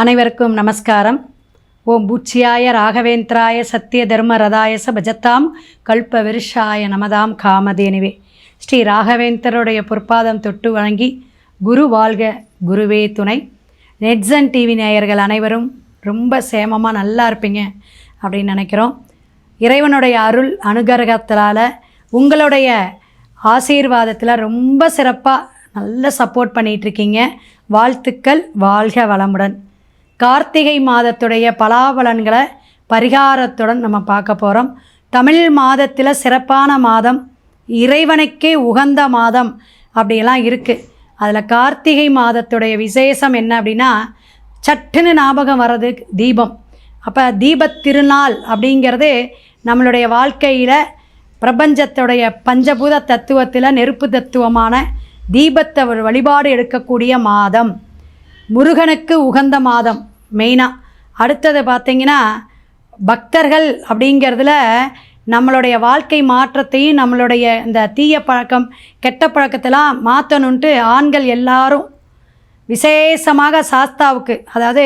அனைவருக்கும் நமஸ்காரம். ஓம் பூச்சியாய ராகவேந்திராய சத்திய தர்ம ரதாயச பஜத்தாம் கல்ப விருஷாய நமதாம் காமதேனிவே. ஸ்ரீ ராகவேந்தருடைய பொற்பாதம் தொட்டு வணங்கி குரு வாழ்க குருவே துணை. நெட்ஸன் டிவி நேயர்கள் அனைவரும் ரொம்ப சேமமாக நல்லா இருப்பீங்க அப்படின்னு நினைக்கிறோம். இறைவனுடைய அருள் அனுகிரகத்தினால உங்களுடைய ஆசீர்வாதத்தில் ரொம்ப சிறப்பாக நல்ல சப்போர்ட் பண்ணிகிட்ருக்கீங்க வாழ்த்துக்கள் வாழ்க வளமுடன். கார்த்திகை மாதத்துடைய பலாபலன்களை பரிகாரத்துடன் நம்ம பார்க்க போகிறோம் தமிழ் மாதத்தில் சிறப்பான மாதம் இறைவனுக்கே உகந்த மாதம் அப்படியெல்லாம் இருக்குது அதில் கார்த்திகை மாதத்துடைய விசேஷம் என்ன அப்படின்னா சட்டுன்னு ஞாபகம் வர்றது தீபம். அப்போ தீபத் திருநாள் அப்படிங்கிறது நம்மளுடைய வாழ்க்கையில் பிரபஞ்சத்துடைய பஞ்சபூத தத்துவத்தில் நெருப்பு தத்துவமான தீபத்தை ஒரு வழிபாடு எடுக்கக்கூடிய மாதம். முருகனுக்கு உகந்த மாதம். மெயினாக அடுத்தது பார்த்திங்கன்னா பக்தர்கள் அப்படிங்கிறதுல நம்மளுடைய வாழ்க்கை மாற்றத்தையும் நம்மளுடைய இந்த தீய பழக்கம் கெட்ட பழக்கத்தெல்லாம் மாற்றணுன்ட்டு ஆண்கள் எல்லாரும் விசேஷமாக சாஸ்தாவுக்கு அதாவது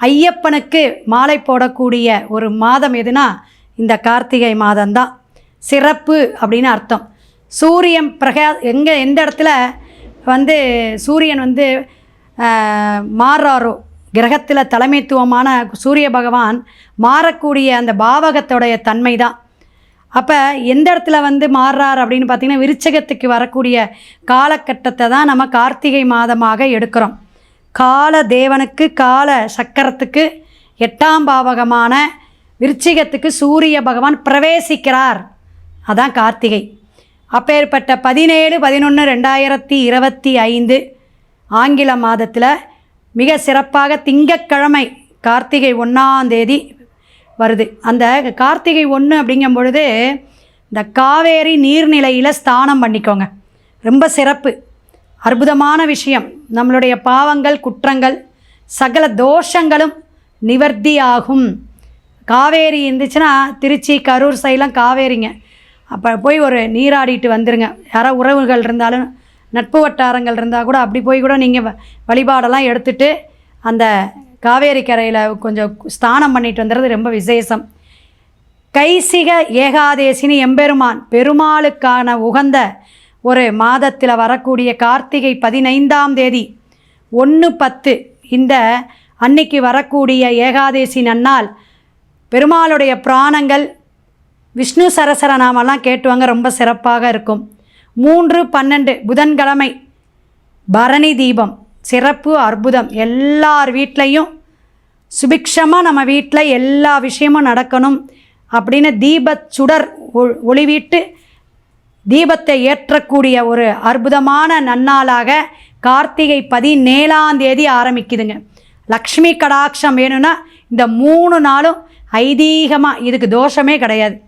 ஐயப்பனுக்கு மாலை போடக்கூடிய ஒரு மாதம் எதுனா இந்த கார்த்திகை மாதம்தான். சிறப்பு அப்படின்னு அர்த்தம். சூரியன் பிரகா எங்கே எந்த இடத்துல வந்து சூரியன் வந்து மாறுறாரோ கிரகத்தில் தலைமைத்துவமான சூரிய பகவான் மாறக்கூடிய அந்த பாவகத்தோடைய தன்மை தான் அப்போ எந்த இடத்துல வந்து மாறுறார் அப்படின்னு பார்த்தீங்கன்னா விருச்சகத்துக்கு வரக்கூடிய காலகட்டத்தை தான் நம்ம கார்த்திகை மாதமாக எடுக்கிறோம். கால தேவனுக்கு கால சக்கரத்துக்கு எட்டாம் பாவகமான விருச்சிகத்துக்கு சூரிய பகவான் பிரவேசிக்கிறார். அதான் கார்த்திகை. அப்பேற்பட்ட பதினேழு பதினொன்று ரெண்டாயிரத்தி இருபத்தி ஐந்து ஆங்கில மாதத்தில் மிக சிறப்பாக திங்கக்கிழமை கார்த்திகை ஒன்றாம் தேதி வருது. அந்த கார்த்திகை ஒன்று அப்படிங்கும் பொழுது இந்த காவேரி நீர்நிலையில் ஸ்தானம் பண்ணிக்கோங்க. ரொம்ப சிறப்பு. அற்புதமான விஷயம். நம்மளுடைய பாவங்கள் குற்றங்கள் சகல தோஷங்களும் நிவர்த்தியாகும் காவேரி இருந்துச்சுன்னா திருச்சி கரூர் சைடெலாம் காவேரிங்க. அப்போ போய் ஒரு நீராடிட்டு வந்துருங்க. யாரோ உறவுகள் இருந்தாலும் நட்பு வட்டாரங்கள் இருந்தால் கூட அப்படி போய் கூட நீங்கள் வழிபாடெல்லாம் எடுத்துட்டு அந்த காவேரி கரையில் கொஞ்சம் ஸ்தானம் பண்ணிட்டு வந்துடுறது ரொம்ப விசேஷம். கைசிக ஏகாதேசினி எம்பெருமான் பெருமாளுக்கான உகந்த ஒரு மாதத்தில் வரக்கூடிய கார்த்திகை பதினைந்தாம் தேதி ஒன்று பத்து இந்த அன்னைக்கு வரக்கூடிய ஏகாதேசி நன்னால் பெருமாளுடைய பிராணங்கள் விஷ்ணு சரசர நாமெல்லாம் கேட்டுவாங்க ரொம்ப சிறப்பாக இருக்கும். மூன்று பன்னெண்டு புதன்கிழமை. பரணி தீபம் சிறப்பு அற்புதம். எல்லார் வீட்லேயும் சுபிக்ஷமாக நம்ம வீட்டில் எல்லா விஷயமும் நடக்கணும் அப்படின்னு தீபச் சுடர் ஒ- ஒளிவிட்டு தீபத்தை ஏற்றக்கூடிய ஒரு அற்புதமான நன்னாளாக கார்த்திகை பதினேழாம் தேதி ஆரம்பிக்குதுங்க. லக்ஷ்மி கடாட்சம் வேணும்னா இந்த மூணு நாளும் ஐதீகமாக இதுக்கு தோஷமே கிடையாது.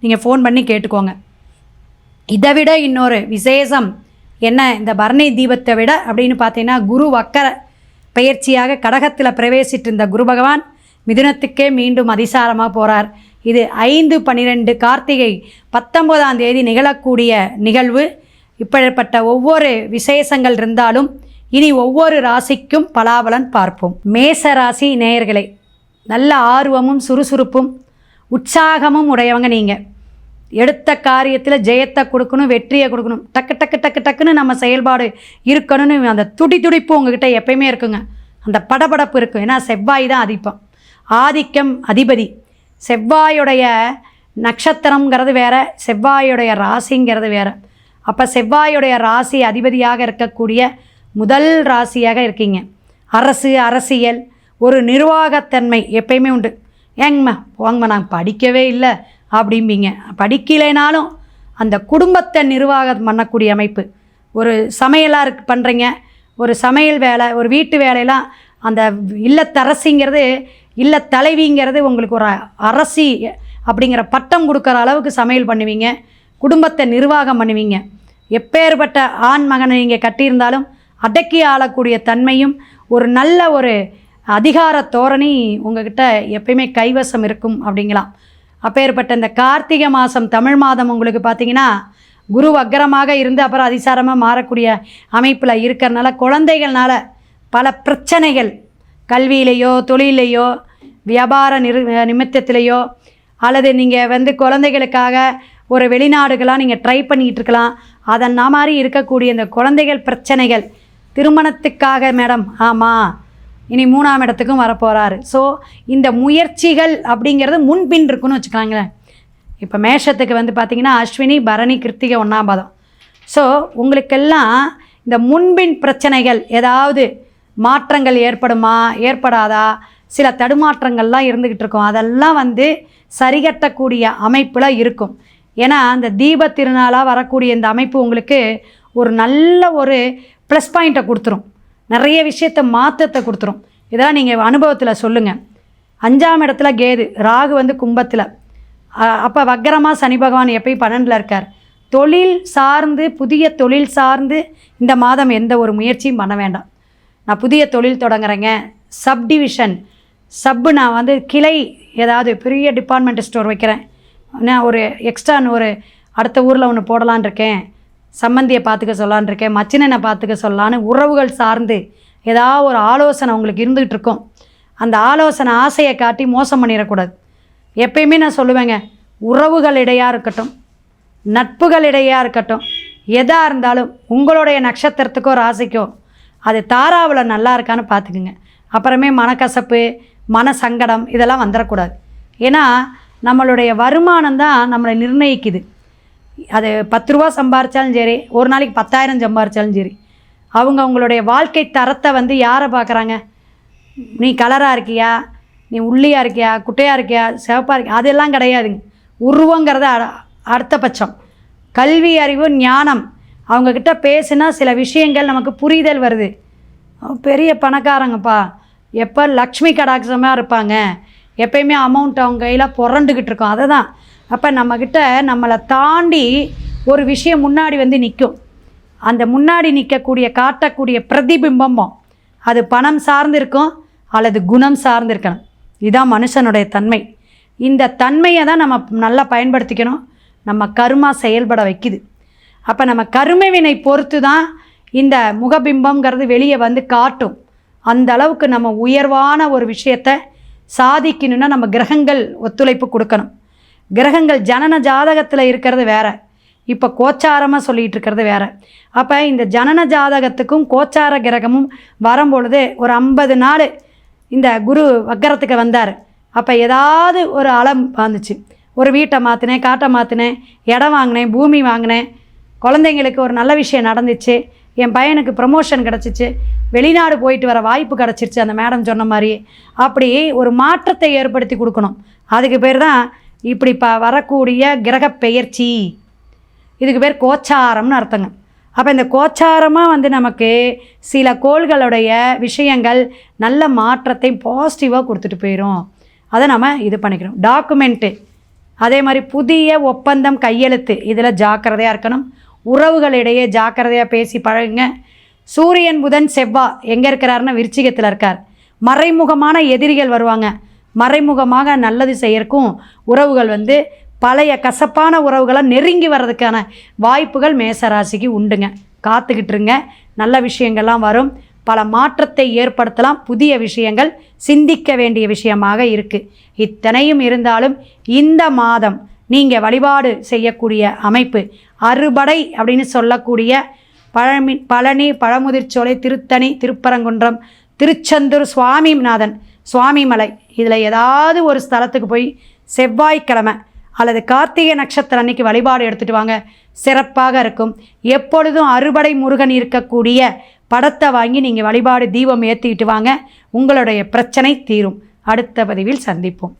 நீங்கள் ஃபோன் பண்ணி கேட்டுக்கோங்க. இதை விட இன்னொரு விசேஷம் என்ன? இந்த பரணி தீபத்தை விட அப்படின்னு பார்த்தீங்கன்னா குரு வக்கர பயிற்சியாக கடகத்தில் பிரவேசிட்டு இருந்த குரு பகவான் மிதுனத்துக்கே மீண்டும் அதிசாரமாக போகிறார் இது ஐந்து பன்னிரெண்டு கார்த்திகை பத்தொம்போதாம் தேதி நிகழக்கூடிய நிகழ்வு. இப்படிப்பட்ட ஒவ்வொரு விசேஷங்கள் இருந்தாலும் இனி ஒவ்வொரு ராசிக்கும் பலாபலன் பார்ப்போம். மேச ராசி நேயர்களே நல்ல ஆர்வமும் சுறுசுறுப்பும் உற்சாகமும் உடையவங்க நீங்கள் எடுத்த காரியத்தில் ஜெயத்தை கொடுக்கணும் வெற்றியை கொடுக்கணும். டக்கு டக்கு டக்கு டக்குன்னு நம்ம செயல்பாடு இருக்கணும்னு அந்த துடி துடிப்பு உங்ககிட்ட எப்பயுமே இருக்குங்க. அந்த படபடப்பு இருக்கும். ஏன்னா செவ்வாய் தான் அதிப்பம் ஆதிக்கம் அதிபதி. செவ்வாயுடைய நட்சத்திரங்கிறது வேற செவ்வாயுடைய ராசிங்கிறது வேற. அப்போ செவ்வாயுடைய ராசி அதிபதியாக இருக்கக்கூடிய முதல் ராசியாக இருக்கீங்க. அரசு அரசியல் ஒரு நிர்வாகத்தன்மை எப்பயுமே உண்டு. ஏங்கம்மா போங்கம்மா நான் படிக்கவே இல்லை. அப்படிம்பீங்க. படிக்கலைனாலும் அந்த குடும்பத்தை நிர்வாகம் பண்ணக்கூடிய அமைப்பு. ஒரு சமையலாக இருக்கு பண்ணுறீங்க ஒரு சமையல் வேலை ஒரு வீட்டு வேலையெல்லாம் அந்த இல்லத்தரசிங்கிறது இல்லத்தலைவிங்கிறது உங்களுக்கு ஒரு அரசி அப்படிங்கிற பட்டம் கொடுக்குற அளவுக்கு சமையல் பண்ணுவீங்க. குடும்பத்தை நிர்வாகம் பண்ணுவீங்க. எப்பேற்பட்ட ஆண் மகனை நீங்கள் கட்டியிருந்தாலும் அடக்கி ஆளக்கூடிய தன்மையும் ஒரு நல்ல ஒரு அதிகார தோரணி உங்ககிட்ட எப்பயுமே கைவசம் இருக்கும் அப்படிங்களாம் அப்பேற்பட்ட இந்த கார்த்திகை மாதம் தமிழ் மாதம் உங்களுக்கு பார்த்தீங்கன்னா குரு வக்கரமாக இருந்து அப்புறம் அதிசாரமாக மாறக்கூடிய அமைப்பில் இருக்கிறனால குழந்தைகள்னால பல பிரச்சனைகள் கல்வியிலேயோ தொழிலையோ வியாபார நிறு நிமித்தத்திலேயோ அல்லது நீங்கள் வந்து குழந்தைகளுக்காக ஒரு வெளிநாடுகளாக நீங்கள் ட்ரை பண்ணிக்கிட்டு இருக்கலாம். அதன் மாதிரி இருக்கக்கூடிய இந்த குழந்தைகள் பிரச்சனைகள் திருமணத்துக்காக மேடம் ஆமாம் இனி மூணாம் இடத்துக்கும் வரப்போகிறாரு ஸோ இந்த முயற்சிகள் அப்படிங்கிறது முன்பின் இருக்குன்னு வச்சுக்கலாங்களேன். இப்போ மேஷத்துக்கு வந்து பார்த்திங்கன்னா அஸ்வினி பரணி கிருத்திகை ஒன்றாம் பாதம். ஸோ உங்களுக்கெல்லாம் இந்த முன்பின் பிரச்சனைகள் ஏதாவது மாற்றங்கள் ஏற்படுமா ஏற்படாதா? சில தடுமாற்றங்கள்லாம் இருந்துக்கிட்டு இருக்கும். அதெல்லாம் வந்து சரிகட்டக்கூடிய அமைப்பில் இருக்கும். ஏன்னா அந்த தீப திருநாளாக வரக்கூடிய இந்த அமைப்பு உங்களுக்கு ஒரு நல்ல ஒரு ப்ளஸ் பாயிண்ட்டை கொடுத்துரும். நிறைய விஷயத்த மாற்றத்தை கொடுத்துரும். இதெல்லாம் நீங்கள் அனுபவத்தில் சொல்லுங்கள் அஞ்சாம் இடத்துல கேது ராகு வந்து கும்பத்தில். அப்போ வக்கரமாக சனி பகவான் எப்பயும் பன்னெண்டில் இருக்கார். தொழில் சார்ந்து புதிய தொழில் சார்ந்து இந்த மாதம் எந்த ஒரு முயற்சியும் பண்ண வேண்டாம். நான் புதிய தொழில் தொடங்குறேங்க. சப்டிவிஷன். சப்பு நான் வந்து கிளை ஏதாவது பெரிய டிபார்ட்மெண்ட் ஸ்டோர் வைக்கிறேன். நான் ஒரு எக்ஸ்ட்ரா ஒரு அடுத்த ஊரில் ஒன்று போடலான் இருக்கேன். சம்மந்தியை பார்த்துக்க சொல்லான் இருக்கேன் மச்சினனை பார்த்துக்க சொல்லான்னு உறவுகள் சார்ந்து ஏதாவது ஒரு ஆலோசனை உங்களுக்கு இருந்துகிட்டு இருக்கும். அந்த ஆலோசனை ஆசையை காட்டி மோசம் பண்ணிடக்கூடாது. எப்பயுமே நான் சொல்லுவேங்க உறவுகள் இடையாக இருக்கட்டும் நட்புகள் இடையாக இருக்கட்டும் எதாக இருந்தாலும் உங்களுடைய நட்சத்திரத்துக்கோ ராசிக்கோ அது தாராவில் நல்லா இருக்கான்னு பார்த்துக்குங்க. அப்புறமே மனக்கசப்பு மன சங்கடம் இதெல்லாம் வந்துடக்கூடாது. ஏன்னா நம்மளுடைய வருமானம் தான் நம்மளை நிர்ணயிக்குது. அது பத்து ரூபா சம்பாரித்தாலும் சரி ஒரு நாளைக்கு பத்தாயிரம் சம்பாரித்தாலும் சரி அவங்க அவங்களுடைய வாழ்க்கை தரத்தை வந்து யாரை பார்க்குறாங்க? நீ கலராக இருக்கியா? நீ உள்ளியாக இருக்கியா? குட்டையாக இருக்கியா? சிவப்பாக இருக்கியா? அதெல்லாம் கிடையாதுங்க. உருவங்கிறது அ- அடுத்த பட்சம். கல்வி அறிவு ஞானம். அவங்கக்கிட்ட பேசுனா சில விஷயங்கள் நமக்கு புரிதல் வருது. பெரிய பணக்காரங்கப்பா. எப்போ லக்ஷ்மி கடாட்சமாக இருப்பாங்க. எப்பயுமே அமௌண்ட் அவங்க கையில் புரண்டுக்கிட்டு இருக்கோம். அதை தான் அப்போ நம்மக்கிட்ட நம்மளை தாண்டி ஒரு விஷயம் முன்னாடி வந்து நிற்கும் அந்த முன்னாடி நிற்கக்கூடிய காட்டக்கூடிய பிரதிபிம்பமும் அது பணம் சார்ந்திருக்கும் அல்லது குணம் சார்ந்திருக்கணும். இதுதான் மனுஷனுடைய தன்மை. இந்த தன்மையை தான் நம்ம நல்லா பயன்படுத்திக்கணும். நம்ம கருமா செயல்பட வைக்குது. அப்போ நம்ம கருமவினை பொறுத்து தான் இந்த முகபிம்பம்ங்கிறது வெளியே வந்து காட்டும். அந்த அளவுக்கு நம்ம உயர்வான ஒரு விஷயத்தை சாதிக்கணும்னா நம்ம கிரகங்கள் ஒத்துழைப்பு கொடுக்கணும். கிரகங்கள் ஜனன ஜாதகத்தில் இருக்கிறது வேற. இப்போ கோச்சாரமாக சொல்லிகிட்டு இருக்கிறது வேற. அப்போ இந்த ஜனன ஜாதகத்துக்கும் கோச்சார கிரகமும் வரும்பொழுது ஒரு ஐம்பது நாள் இந்த குரு வக்கரத்துக்கு வந்தார். அப்போ ஏதாவது ஒரு அலம் வந்துச்சு. ஒரு வீட்டை மாற்றினேன் காட்டை மாற்றினேன் இடம் வாங்கினேன் பூமி வாங்கினேன் குழந்தைங்களுக்கு ஒரு நல்ல விஷயம் நடந்துச்சு. என் பையனுக்கு ப்ரமோஷன் கிடச்சிச்சு. வெளிநாடு போயிட்டு வர வாய்ப்பு கிடச்சிருச்சு. அந்த மேடம் சொன்ன மாதிரி அப்படி ஒரு மாற்றத்தை ஏற்படுத்தி கொடுக்கணும். அதுக்கு பேர் தான் இப்படி ப வரக்கூடிய கிரகப்பெயர்ச்சி. இதுக்கு பேர் கோச்சாரம்னு அர்த்தங்க. அப்போ இந்த கோச்சாரமாக வந்து நமக்கு சில கோள்களுடைய விஷயங்கள் நல்ல மாற்றத்தை பாசிட்டிவாக கொடுத்துட்டு போயிடும் அதை நம்ம இது பண்ணிக்கணும் டாக்குமெண்ட்டு அதே மாதிரி புதிய ஒப்பந்தம் கையெழுத்து. இதில் ஜாக்கிரதையாக இருக்கணும். உறவுகளிடையே ஜாக்கிரதையாக பேசி பழகுங்க. சூரியன் புதன் செவ்வாய் எங்கே இருக்கிறாருன்னா விருச்சிகத்தில் இருக்கார். மறைமுகமான எதிரிகள் வருவாங்க. மறைமுகமாக நல்லது செய்யறக்கும் உறவுகள் வந்து பழைய கசப்பான உறவுகளை நெருங்கி வர்றதுக்கான வாய்ப்புகள் மேசராசிக்கு உண்டுங்க. காத்துக்கிட்டுருங்க நல்ல விஷயங்கள்லாம் வரும். பல மாற்றத்தை ஏற்படுத்தலாம். புதிய விஷயங்கள் சிந்திக்க வேண்டிய விஷயமாக இருக்குது இத்தனையும் இருந்தாலும் இந்த மாதம் நீங்கள் வழிபாடு செய்யக்கூடிய அமைப்பு அறுபடை அப்படின்னு சொல்லக்கூடிய பழமி பழனி பழமுதிர்ச்சோலை திருத்தணி திருப்பரங்குன்றம் திருச்செந்தூர் சுவாமிநாதன் சுவாமிமலை. இதில் ஏதாவது ஒரு ஸ்தலத்துக்கு போய் செவ்வாய்க்கிழமை அல்லது கார்த்திகை நட்சத்திரம் அன்னைக்கு வழிபாடு எடுத்துகிட்டு வாங்க. சிறப்பாக இருக்கும். எப்பொழுதும் அறுபடை முருகன் இருக்கக்கூடிய படத்தை வாங்கி நீங்கள் வழிபாடு தீபம் ஏற்றிக்கிட்டு வாங்க. உங்களுடைய பிரச்சனை தீரும். அடுத்த பதிவில் சந்திப்போம்.